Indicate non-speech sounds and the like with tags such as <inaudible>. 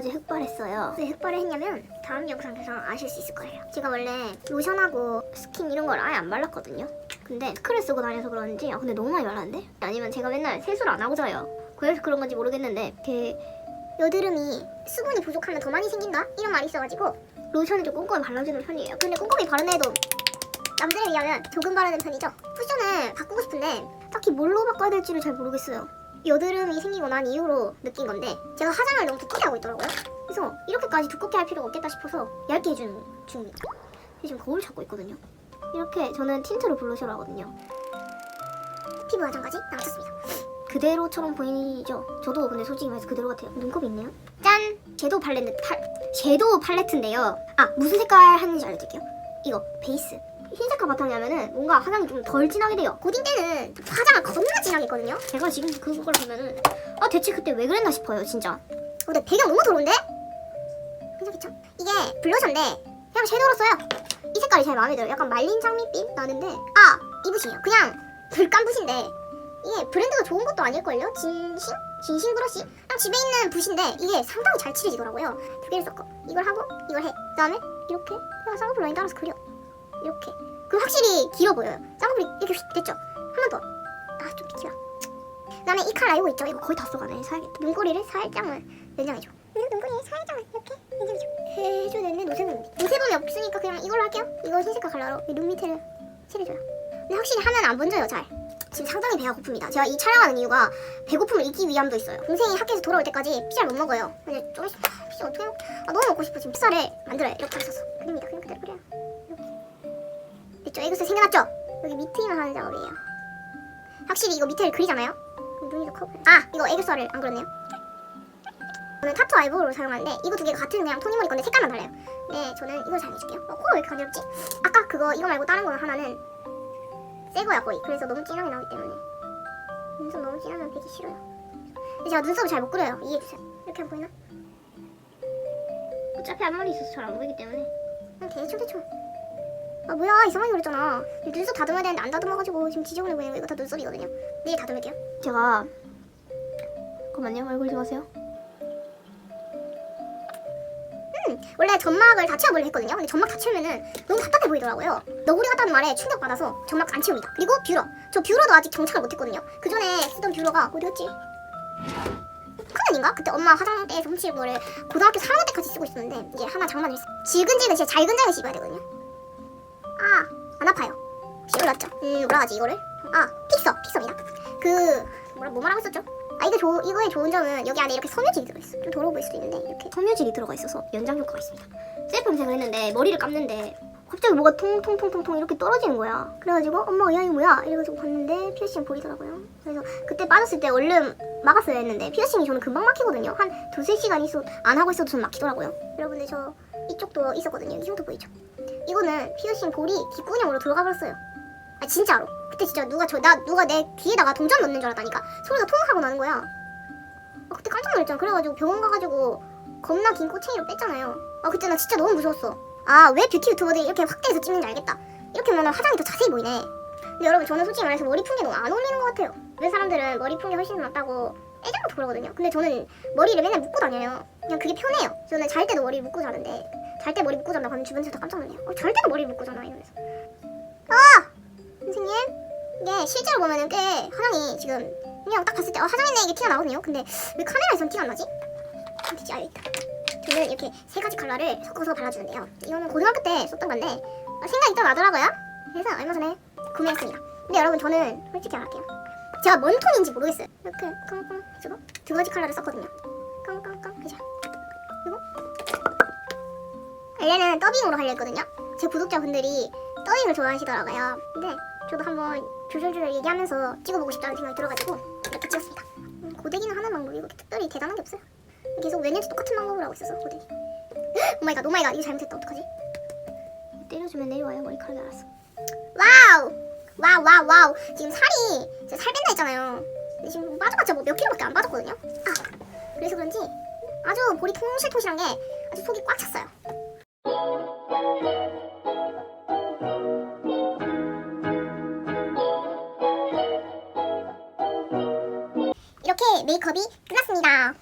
여기까지 흑발했어요. 왜 흑발을 했냐면 다음 영상에서 아실 수 있을 거예요. 제가 원래 로션하고 스킨 이런 걸 아예 안 발랐거든요. 근데 스크를 쓰고 다녀서 그런지 아 근데 너무 많이 발랐는데? 아니면 제가 맨날 세수를 안 하고 자요. 그래서 그런 건지 모르겠는데 이렇게 여드름이 수분이 부족하면 더 많이 생긴다? 이런 말이 있어가지고 로션을 좀 꼼꼼히 발라주는 편이에요. 근데 꼼꼼히 바르는 해도 남들에 비하면 조금 바르는 편이죠. 쿠션을 바꾸고 싶은데 딱히 뭘로 바꿔야 될지를 잘 모르겠어요. 여드름이 생기고 난 이후로 느낀 건데 제가 화장을 너무 두껍게 하고 있더라고요. 그래서 이렇게까지 두껍게 할 필요가 없겠다 싶어서 얇게 해주는 중입니다. 지금 거울 찾고 있거든요. 이렇게 저는 틴트로 블러셔를 하거든요. 피부 화장까지 나왔습니다. 그대로처럼 보이죠? 저도 근데 솔직히 말해서 그대로 같아요. 눈곱이 있네요. 짠! 섀도우 팔레트 팔 섀도우 팔레트인데요. 아 무슨 색깔 하는지 알려드릴게요. 이거 베이스. 흰색깔 바탕이라면은 뭔가 화장이 좀 덜 진하게 돼요. 고딩 때는 화장을 겁나 진하게 했거든요. 제가 지금 그걸 보면은 아 대체 그때 왜 그랬나 싶어요, 진짜. 어, 근데 배경 너무 더러운데? 괜찮겠죠? 이게 블러셔인데 그냥 섀도우로 써요. 이 색깔이 제일 마음에 들어요. 약간 말린 장미빛 나는데 아! 이 붓이에요. 그냥 불감 붓인데 이게 브랜드가 좋은 것도 아닐걸요? 진신? 진신 브러쉬? 그냥 집에 있는 붓인데 이게 상당히 잘 칠해지더라고요. 두 개를 섞어. 이걸 하고 이걸 해. 그 다음에 이렇게 그냥 쌍꺼풀 라인 따라서 그려. 이렇게. 그럼 확실히 길어 보여요. 쌍꺼풀이 이렇게 휙 됐죠? 한 번 더. 아, 좀 길어. 그다음에 이 칼라 이거 있죠? 이거 거의 다 써가네. 사야겠다. 눈꼬리를 살짝만 연장해줘. 그냥 눈꼬리를 살짝만 이렇게 연장해줘. 해줘야 되는데 노세범이. 노세범이 없으니까 그냥 이걸로 할게요. 이거 흰색깔 칼라로 이눈 밑에를 칠해줘요. 근데 확실히 하면 안 번져요, 잘. 지금 상당히 배가 고픕니다. 제가 이 촬영하는 이유가 배고픔을 잊기 위함도 있어요. 동생이 학교에서 돌아올 때까지 피자를 못 먹어요. 근데 조금씩 아, 피자 어떻게 먹... 아 너무 먹고 싶어 지금 피자를 만들어요. 이렇게 해서 그립니다. 그냥 그대로 그려요. 됐죠? 에그스 생겨났죠? 여기 밑트임을 하는 작업이에요. 확실히 이거 밑에를 그리잖아요. 눈이 더 커. 아 이거 에그스화를 안 그렸네요. 저는 타투 아이브로우를 사용하는데 이거 두 개가 같은 그냥 토니모리 건데 색깔만 달라요. 네 저는 이걸 사용해줄게요. 어, 코가 왜 이렇게 간지럽지? 아까 그거 이거 말고 다른 거는 하나는 새 거야 거의. 그래서 너무 진하게 나오기 때문에 눈썹 너무 진하면 되기 싫어요. 근데 제가 눈썹을 잘 못 그려요. 이해해주세요. 이렇게 안 보이나? 어차피 앞머리 있어서 잘 안 보이기 때문에 그냥 대충 대충. 아 뭐야 이상하게 그렸잖아. 눈썹 다듬어야 되는데 안 다듬어가지고 지금 지저분해 보이는 거 이거 다 눈썹이거든요. 내일 다듬을게요. 제가 잠깐만요 얼굴 좀 하세요. 음, 원래 점막을 다 채워보려 했거든요. 근데 점막 다 채우면은 너무 답답해 보이더라고요. 너구리 같다는 말에 충격받아서 점막 안 채웁니다. 그리고 뷰러. 저 뷰러도 아직 정착을 못했거든요. 그 전에 쓰던 뷰러가 어디 갔지? 큰아인가? 그때 엄마 화장대에서 훔친 거를 고등학교 4학년 때까지 쓰고 있었는데 이제 하나 장만을 했어. 질근질근 진짜 잘근잘근 씹어야 되거든요. 아, 안 아파요. 혹시 올랐죠? 음, 뭐라 하지 이거를? 아, 픽서, 픽서입니다. 그 뭐라 뭐 말하고 있었죠? 아 이게 조, 이거의 좋은 점은 여기 안에 이렇게 섬유질이 들어있어. 좀 더러워 보일 수도 있는데 이렇게 섬유질이 들어가 있어서 연장 효과가 있습니다. 셀프 검색을 했는데 머리를 감는데 갑자기 뭐가 통통통통통 이렇게 떨어지는 거야. 그래가지고 엄마가 야 이거 뭐야? 이래가지고 봤는데 피어싱 보이더라고요. 그래서 그때 빠졌을 때 얼른 막았어야 했는데 피어싱이 저는 금방 막히거든요. 한 두세 시간 있어 안 하고 있어도 저는 막히더라고요. 여러분들 저 이쪽도 있었거든요. 이 정도 보이죠? 이거는 피어싱 볼이 귓구녕으로 들어가 버렸어요. 아 진짜로. 그때 진짜 누가 저 나 누가 내 귀에다가 동전 넣는 줄 알았다니까. 소리가 통 하고 나는 거야. 아, 그때 깜짝 놀랐잖아. 그래가지고 병원 가가지고 겁나 긴 꼬챙이로 뺐잖아요. 아 그때 나 진짜 너무 무서웠어. 아 왜 뷰티 유튜버들이 이렇게 확대해서 찍는지 알겠다. 이렇게 하면 화장이 더 자세히 보이네. 근데 여러분 저는 솔직히 말해서 머리 푼 게 너무 안 어울리는 것 같아요. 왜 사람들은 머리 푼 게 훨씬 낫다고 예전부터 그러거든요. 근데 저는 머리를 맨날 묶고 다녀요. 그냥 그게 편해요. 저는 잘 때도 머리 묶고 자는데 잘 때 머리 묶고 잔다고 하면 주변에서 다 깜짝 놀래요. 어, 잘 때도 머리 묶고 자나 이러면서. 아! 선생님? 이게 실제로 보면은 꽤 화장이 지금 그냥 딱 봤을 때 어, 화장했네 이게 티가 나거든요. 근데 왜 카메라에선 티가 안 나지? 어디지? 아 여기 있다. 저는 이렇게 세 가지 컬러를 섞어서 발라주는데요. 이거는 고등학교 때 썼던 건데 어, 생각이 또 나더라고요. 그래서 얼마 전에 구매했습니다. 근데 여러분 저는 솔직히 말할게요. 제가 뭔 톤인지 모르겠어요. 이렇게 깡깡 해주고 두 가지 컬러를 썼거든요. 깡깡깡 그죠? 그리고 원래는 더빙으로 하려 했거든요. 제 구독자분들이 더빙을 좋아하시더라고요. 근데 저도 한번 조절조절 얘기하면서 찍어보고 싶다는 생각이 들어가지고 이렇게 찍었습니다. 음, 고데기는 하는 방법이 이렇게 특별히 대단한 게 없어요. 계속 몇 년째 똑같은 방법을 하고 있어서 고데기. <gasps> 오마이갓 오마이갓 이거 잘못했다 어떡하지? 때려주면 내려와요 머리카락이 알았어. 와우 와우 와우 와우 지금 살이 제가 살 뺀다 했잖아요. 근데 지금 빠져봤자 뭐 몇 킬로밖에 안 빠졌거든요. 아 그래서 그런지 아주 볼이 통실통실한 게 아주 속이 꽉 찼어요. 이렇게 메이크업이 끝났습니다.